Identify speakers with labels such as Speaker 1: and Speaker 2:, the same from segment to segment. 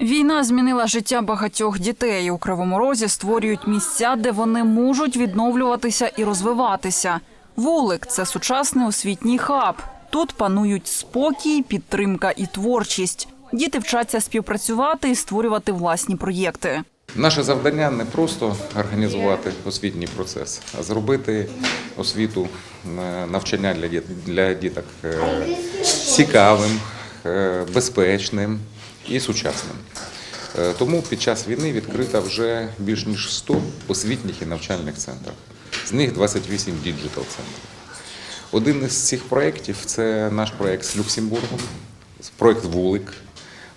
Speaker 1: Війна змінила життя багатьох дітей. У Кривому Розі створюють місця, де вони можуть відновлюватися і розвиватися. Вулик це сучасний освітній хаб. Тут панують спокій, підтримка і творчість. Діти вчаться співпрацювати і створювати власні проєкти.
Speaker 2: Наше завдання не просто організувати освітній процес, а зробити освіту навчання для діт- діток е, цікавим, е, безпечним і сучасним. Е, Тому під час війни відкрита вже більш ніж 100 освітніх і навчальних центрів. З них 28 діджитал центрів. Один із цих проєктів це наш проєкт з Люксембургом, проєкт Вулик.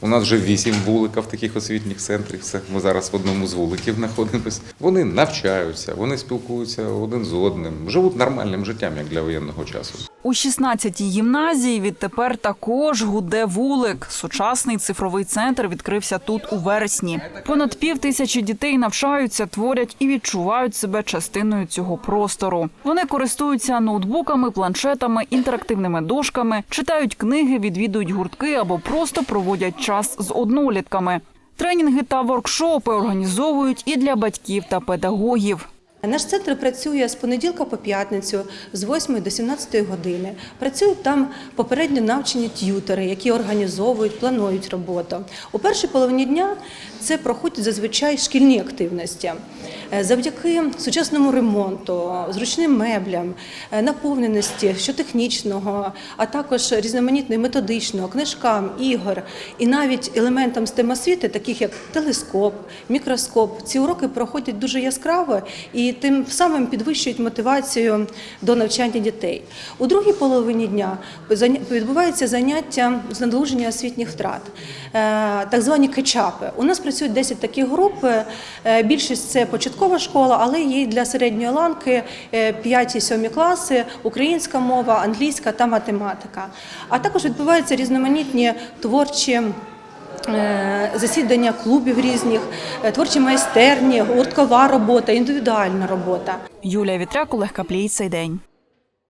Speaker 2: У нас вже вісім вуликів таких освітніх центрів. Це ми зараз в одному з вуликів знаходимося. Вони навчаються, вони спілкуються один з одним, живуть нормальним життям, як для воєнного часу.
Speaker 1: У 16-й гімназії відтепер також гуде вулик. Сучасний цифровий центр відкрився тут у вересні. Понад пів тисячі дітей навчаються, творять і відчувають себе частиною цього простору. Вони користуються ноутбуками, планшетами, інтерактивними дошками, читають книги, відвідують гуртки або просто проводять час з однолітками. Тренінги та воркшопи організовують і для батьків та педагогів.
Speaker 3: Наш центр працює з понеділка по п'ятницю з 8 до 17 години. Працюють там попередньо навчені т'ютери, які організовують, планують роботу. У першій половині дня це проходять зазвичай шкільні активності. Е, Завдяки сучасному ремонту, зручним меблям, е, наповненості щотехнічного, а також різноманітної методичного, книжкам, ігор і навіть елементам STEM освіти, таких як телескоп, мікроскоп. Ці уроки проходять дуже яскраво і тим самим підвищують мотивацію до навчання дітей. У другій половині дня відбувається заняття з надолуження освітніх втрат, е, так звані кетчапи. У нас працюють 10 таких груп. е, Більшість це початкова школа, але є для середньої ланки 5-7 класи, українська мова, англійська та математика. А також відбуваються різноманітні творчі. Е, Засідання клубів різних, е, творчі майстерні, гурткова робота, індивідуальна робота.
Speaker 1: Юлія Вітряк, Олег Каплій, цей день.